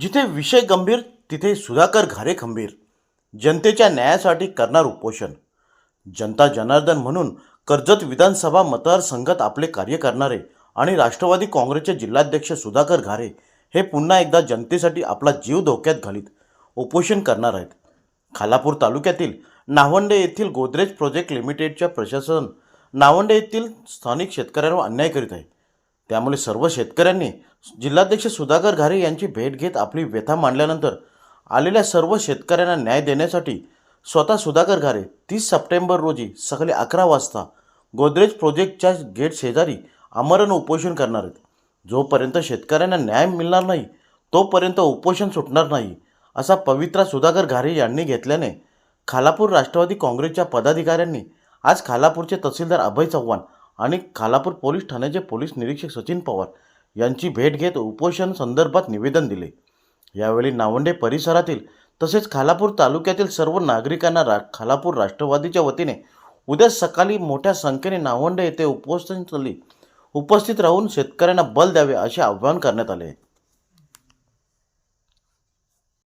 जिथे विषय गंभीर तिथे सुधाकर घारे खंबीर. जनतेच्या न्यायासाठी करणार उपोषण. जनता जनार्दन म्हणून कर्जत विधानसभा मतदारसंघात आपले कार्य करणारे आणि राष्ट्रवादी काँग्रेसचे जिल्हाध्यक्ष सुधाकर घारे हे पुन्हा एकदा जनतेसाठी आपला जीव धोक्यात घालीत. उपोषण करणार आहेत. खालापूर तालुक्यातील नावंडे येथील गोदरेज प्रोजेक्ट लिमिटेडच्या प्रशासन नावंडे येथील स्थानिक शेतकऱ्यांवर अन्याय करीत आहे. त्यामुळे सर्व शेतकऱ्यांनी जिल्हाध्यक्ष सुधाकर घारे यांची भेट घेत आपली व्यथा मांडल्यानंतर आलेल्या सर्व शेतकऱ्यांना न्याय देण्यासाठी स्वतः सुधाकर घारे तीस सप्टेंबर रोजी सकाळी अकरा वाजता गोदरेज प्रोजेक्टच्या गेट शेजारी आमरण उपोषण करणार आहेत. जोपर्यंत शेतकऱ्यांना न्याय मिळणार नाही तोपर्यंत उपोषण सुटणार नाही असा पवित्रा सुधाकर घारे यांनी घेतल्याने खालापूर राष्ट्रवादी काँग्रेसच्या पदाधिकाऱ्यांनी आज खालापूरचे तहसीलदार अभय चव्हाण आणि खालापूर पोलीस ठाण्याचे पोलीस निरीक्षक सचिन पवार यांची भेट घेत उपोषण संदर्भात निवेदन दिले. यावेळी नावंडे परिसरातील तसेच खालापूर तालुक्यातील सर्व नागरिकांना रा खालापूर राष्ट्रवादीच्या वतीने उद्या सकाळी मोठ्या संख्येने नावंडे येथे उपोषणस्थळी उपस्थित राहून शेतकऱ्यांना बल द्यावे असे आवाहन करण्यात आले